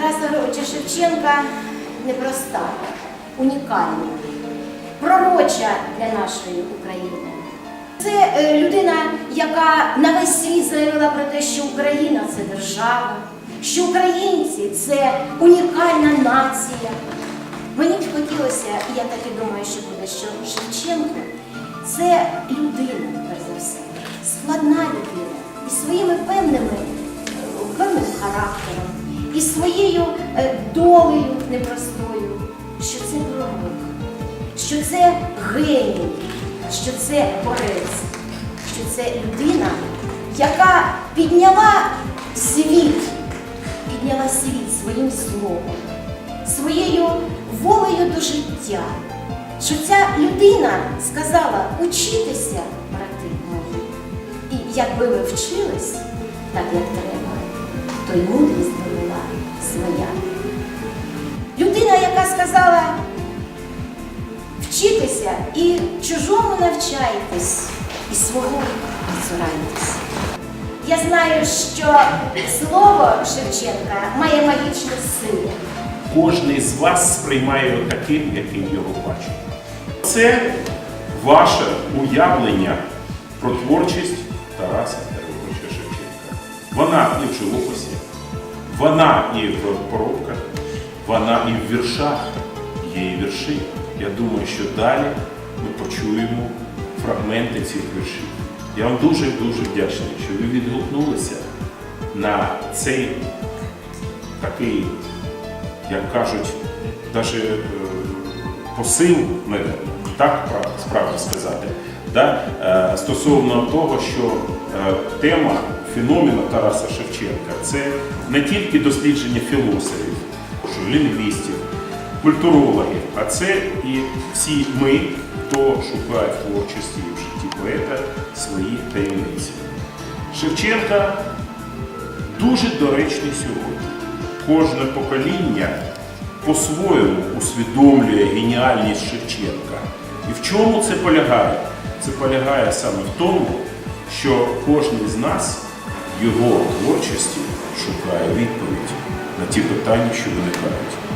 Творчість Шевченка непроста, унікальна, пророча для нашої України. Це е, людина, яка на весь світ заявила про те, що Україна це держава, що українці це унікальна нація. Мені б хотілося, і я так і думаю, що буде, що Шевченко це людина, перш за все, складна людина і своїми певними, певним характером, і своєю е, долею непростою, що це пророк, що це геній, що це борець, що це людина, яка підняла світ, підняла світ своїм словом своєю волею до життя. Що ця людина сказала учитися, брати мої. І якби ви вчились так, як треба, то й мудрість своя. Людина, яка сказала вчитися і чужому навчайтесь, і свого цурайтесь. Я знаю, що слово Шевченка має магічну силу. Кожний з вас сприймає його таким, яким його бачить. Це ваше уявлення про творчість Тараса Григоровича Шевченка. Вона в живописі, вона і в поробках, вона і в віршах. Є і вірші. Я думаю, що далі ми почуємо фрагменти цих віршів. Я вам дуже-дуже вдячний, що ви відгукнулися на цей такий як кажуть, навіть посил, мене, так справді сказати, да? е, стосовно того, що е, тема феномена Тараса Шевченка це не тільки дослідження філософів, лінгвістів, культурологів, а це і всі ми, хто шукає в творчості і в житті поета свої таємниці. Шевченка дуже доречний сьогодні. Кожне покоління по-своєму усвідомлює геніальність Шевченка. І в чому це полягає? Це полягає саме в тому, що кожен з нас його творчості шукає відповідь на ті питання, що виникають.